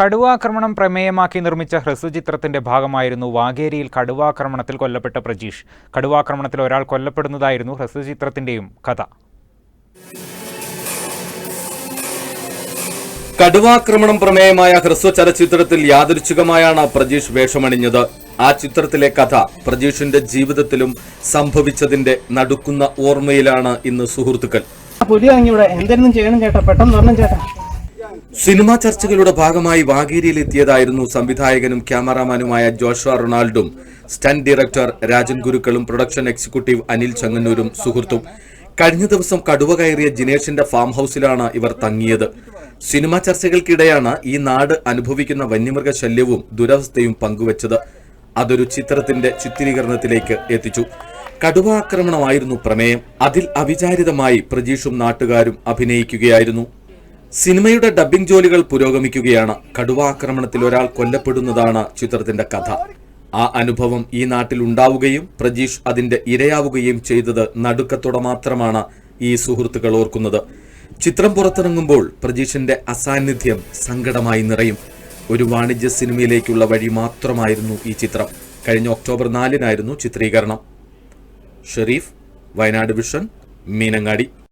കടുവാക്രമണം പ്രമേയമാക്കി നിർമ്മിച്ച ഹ്രസ്വചിത്രത്തിന്റെ ഭാഗമായിരുന്നു വാഗേരിയിൽ കടുവാക്രമണത്തിൽ കൊല്ലപ്പെട്ട പ്രജീഷ്. കടുവാക്രമണത്തിൽ ഒരാൾ കൊല്ലപ്പെടുന്നതായിരുന്നു ഹ്രസ്വചിത്രത്തിന്റെയും കഥ. കടുവാക്രമണം പ്രമേയമായ ഹ്രസ്വ ചലച്ചിത്രത്തിൽ യാദൃച്ഛികമായാണ് പ്രജീഷ് വേഷമണിഞ്ഞത്. ആ ചിത്രത്തിലെ കഥ പ്രജീഷിന്റെ ജീവിതത്തിലും സംഭവിച്ചതിന്റെ നടുക്കുന്ന ഓർമ്മയിലാണ് ഇന്ന് സുഹൃത്തുക്കൾ. പുലി ഇറങ്ങിവിടെ എന്തെങ്കിലും ചെയ്യണം ചേട്ടാ പെട്ടെന്ന് പറഞ്ഞു ചേട്ടാ. സിനിമാ ചർച്ചകളുടെ ഭാഗമായി വാഗേരിയിൽ എത്തിയതായിരുന്നു സംവിധായകനും ക്യാമറാമാനുമായ ജോഷ്വ റൊണാൾഡും. സ്റ്റണ്ട് ഡയറക്ടർ രാജൻ ഗുരുക്കളും പ്രൊഡക്ഷൻ എക്സിക്യൂട്ടീവ് അനിൽ ചങ്ങന്നൂരും സുഹൃത്തും. കഴിഞ്ഞ ദിവസം കടുവ കയറിയ ജിനേഷിന്റെ ഫാം ഹൗസിലാണ് ഇവർ തങ്ങിയത്. സിനിമാ ചർച്ചകൾക്കിടെയാണ് ഈ നാട് അനുഭവിക്കുന്ന വന്യമൃഗ ശല്യവും ദുരവസ്ഥയും പങ്കുവച്ചത്. അതൊരു ചിത്രത്തിന്റെ ചിത്രീകരണത്തിലേക്ക് എത്തിച്ചു. കടുവ ആക്രമണമായിരുന്നു പ്രമേയം. അതിൽ അവിചാരിതമായി പ്രജീഷും നാട്ടുകാരും അഭിനയിക്കുകയായിരുന്നു. സിനിമയുടെ ഡബ്ബിംഗ് ജോലികൾ പുരോഗമിക്കുകയാണ്. കടുവ ആക്രമണത്തിൽ ഒരാൾ കൊല്ലപ്പെടുന്നതാണ് ചിത്രത്തിന്റെ കഥ. ആ അനുഭവം ഈ നാട്ടിൽ ഉണ്ടാവുകയും പ്രജീഷ് അതിന്റെ ഇരയാവുകയും ചെയ്തത് നടുക്കത്തോടെ മാത്രമാണ് ഈ സുഹൃത്തുക്കൾ ഓർക്കുന്നത്. ചിത്രം പുറത്തിറങ്ങുമ്പോൾ പ്രജീഷിന്റെ അസാന്നിധ്യം സങ്കടമായി നിറയും. ഒരു വാണിജ്യ സിനിമയിലേക്കുള്ള വഴി മാത്രമായിരുന്നു ഈ ചിത്രം. കഴിഞ്ഞ ഒക്ടോബർ നാലിനായിരുന്നു ചിത്രീകരണം. ഷെരീഫ് വയനാട് വിഷൻ മീനങ്ങാടി.